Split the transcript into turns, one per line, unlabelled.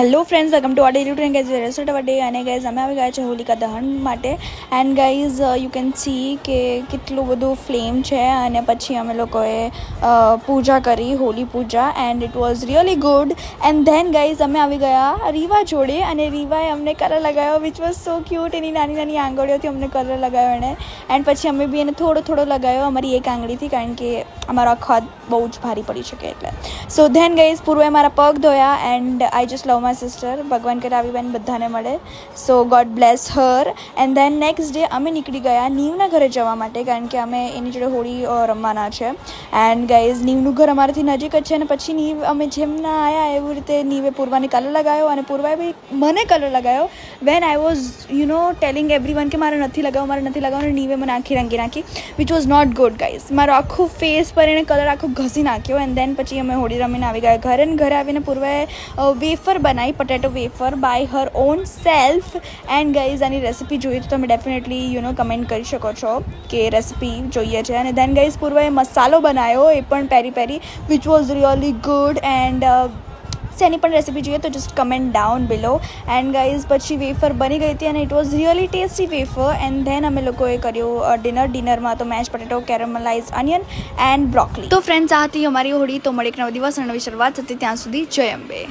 Hello friends welcome to the train guys resort day અને guys અમે આવી ગયા છે હોલિકા દહન માટે. And guys you can see કે કેટલું બધું ફ્લેમ છે અને પછી અમે લોકોએ પૂજા કરી, Holi puja and it was really good and then guys અમે આવી ગયા રીવા જોડે અને રીવાએ અમને કલર લગાવ્યો વિચ વોઝ સો ક્યુટ એની નાની નાની આંગળીઓથી અમને કલર લગાવ્યો એણે. એન્ડ પછી અમે બી એને થોડો થોડો લગાવ્યો અમારી એક આંગળીથી, કારણ કે અમારો આખો બહુ જ ભારી પડી શકે એટલે. સો ધેન ગાઈઝ પૂર્વે મારા પગ ધોયા and I just love my sister ભગવાન કરે આવી બેન બધાને મળે. So God bless her and then next day અમે નીકળી ગયા નીવના ઘરે જવા માટે, કારણ કે અમે એની જોડે હોળી રમવાના છે. એન્ડ ગાઈઝ નીવનું ઘર અમારાથી નજીક જ છે અને પછી નીવ અમે જેમ ના આવ્યા એવી રીતે નીવે પૂર્વાને કલર લગાવ્યો અને પૂર્વાએ બી મને કલર લગાવ્યો when I was you know telling everyone કે મારે નથી લગાવવો, મારે નથી લગાવ્યો અને નીવે મને આખી રંગી નાખી which was not good guys મારો આખું ફેસ પર એને કલર આખો ઘસી નાખ્યો. એન્ડ દેન પછી અમે હોળી રમીને આવી ગયા ઘરે ઘરે આવીને પૂર્વે વેફર બનાવી potato wafer by her own self and guys આની રેસિપી જોઈએ તો તમે ડેફિનેટલી યુ નો કમેન્ટ કરી શકો છો કે રેસિપી જોઈએ છે. અને દેન ગાઈઝ પૂર્વે મસાલો બનાવ્યો એ પણ peri peri which was really good and એની પણ રેસીપી જોઈએ તો just comment down below and guys પછી વેફર બની ગઈ હતી અને it was really tasty wafer and then અમે લોકોએ કર્યું ડિનર ડિનરમાં તો mash potato caramelise onion and broccoli તો ફ્રેન્ડ્સ આ હતી અમારી હોળી. તો મળી એક નવો દિવસ અને નવી શરૂઆત. હતી ત્યાં સુધી જય અંબે.